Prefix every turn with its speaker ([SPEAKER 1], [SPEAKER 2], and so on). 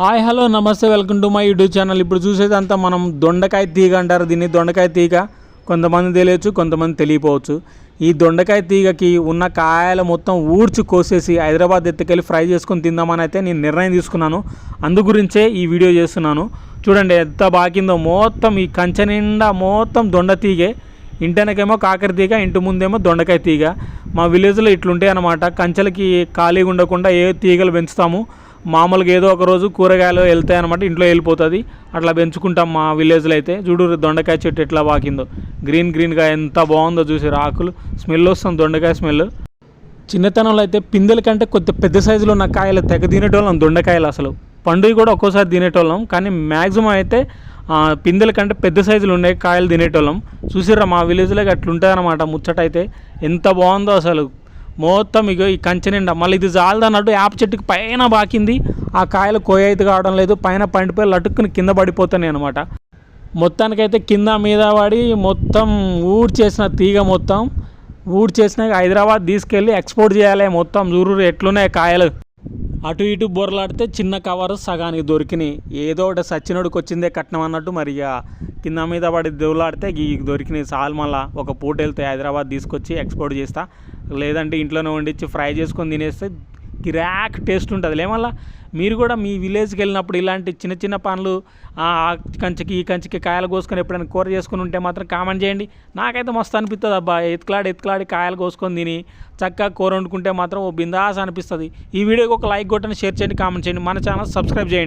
[SPEAKER 1] Hi hello నమస్తే welcome to my YouTube channel. ఇప్పుడు చూసేదంతా మనం దొండకాయ తీగ అంటారు. దీన్ని దొండకాయ తీగ కొంతమంది తెలియచ్చు కొంతమంది తెలియపోవచ్చు. ఈ దొండకాయ తీగకి ఉన్న కాయలు మొత్తం ఊడ్చి కోసేసి హైదరాబాద్ ఎత్తుకెళ్ళి ఫ్రై చేసుకొని తిందామని అయితే నేను నిర్ణయం తీసుకున్నాను. అందు గురించే ఈ వీడియో చేస్తున్నాను. చూడండి ఎంత బాకిందో మొత్తం ఈ కంచె నిండా మొత్తం దొండ తీగే ఇంటెనకేమో కాకర తీగ ఇంటి ముందేమో దొండకాయ తీగ. మా విలేజ్లో ఇట్లుంటాయి అన్నమాట. కంచెలకి ఖాళీగా ఉండకుండా ఏ తీగలు పెంచుతాము. మామూలుగా ఏదో ఒక రోజు కూరగాయలు వెళ్తాయి అనమాట ఇంట్లో వెళ్ళిపోతుంది. అట్లా పెంచుకుంటాం మా విలేజ్లో అయితే. చూడు దొండకాయ చెట్టు ఎట్లా వాకిందో. గ్రీన్ గ్రీన్గా ఎంత బాగుందో చూసి ఆకులు. స్మెల్ వస్తుంది దొండకాయ స్మెల్ చిన్నతనంలో అయితే పిందెల కంటే కొద్ది పెద్ద సైజులో ఉన్న కాయలు తెగ తినేటోళ్ళం దొండకాయలు అసలు. పండుగ కూడా ఒక్కోసారి తినేటోళ్ళం. కానీ మ్యాక్సిమం అయితే పిందెల కంటే పెద్ద సైజులు ఉండే కాయలు తినేటోళ్ళం. చూసిర్రా మా విలేజ్లో అట్లుంటాయన్నమాట ముచ్చట అయితే ఎంత బాగుందో అసలు. మొత్తం ఇగో ఈ కంచె నిండా. మళ్ళీ ఇది జాలదన్నట్టు యాప చెట్టుకి పైన బాకింది. ఆ కాయలు కోయైతే కావడం లేదు. పైన పండిపోయి లటుక్కుని కింద పడిపోతున్నాయి అనమాట మొత్తానికైతే కింద మీద పడి మొత్తం ఊరు చేసిన తీగ మొత్తం. ఊడ్ చేసిన హైదరాబాద్ తీసుకెళ్ళి ఎక్స్పోర్ట్ చేయాలి మొత్తం. చూరు ఎట్లున్నాయి కాయలు. అటు ఇటు బొరలాడితే చిన్న కవర్ సగానికి దొరికినాయి. ఏదో ఒకటి సచ్చినోడికి వచ్చిందే కట్నం అన్నట్టు మరి ఇక కింద మీద పడి దెవులాడితే ఈ దొరికిన సాల్ మళ్ళా ఒక పూట వెళ్తే హైదరాబాద్ తీసుకొచ్చి ఎక్స్పోర్ట్ చేస్తా. లేదంటే ఇంట్లోనే వండించి ఫ్రై చేసుకొని తినేస్తే కిరాక్ టేస్ట్ ఉంటుంది. లేమల్లా మీరు కూడా మీ విలేజ్కి వెళ్ళినప్పుడు ఇలాంటి చిన్న చిన్న పనులు ఆ కంచికి ఈ కంచికి కాయలు కోసుకొని ఎప్పుడైనా కూర చేసుకుని ఉంటే మాత్రం కామెంట్ చేయండి. నాకైతే మస్తు అనిపిస్తుంది అబ్బా ఎత్తులాడి ఎత్తులాడి కాయలు కోసుకొని తిని చక్కగా కూర వండుకుంటే మాత్రం ఓ బిందాస్ అనిపిస్తుంది. ఈ వీడియోకి ఒక లైక్ కొట్టండి షేర్ చేయండి కామెంట్ చేయండి. మన ఛానల్ సబ్స్క్రైబ్ చేయండి.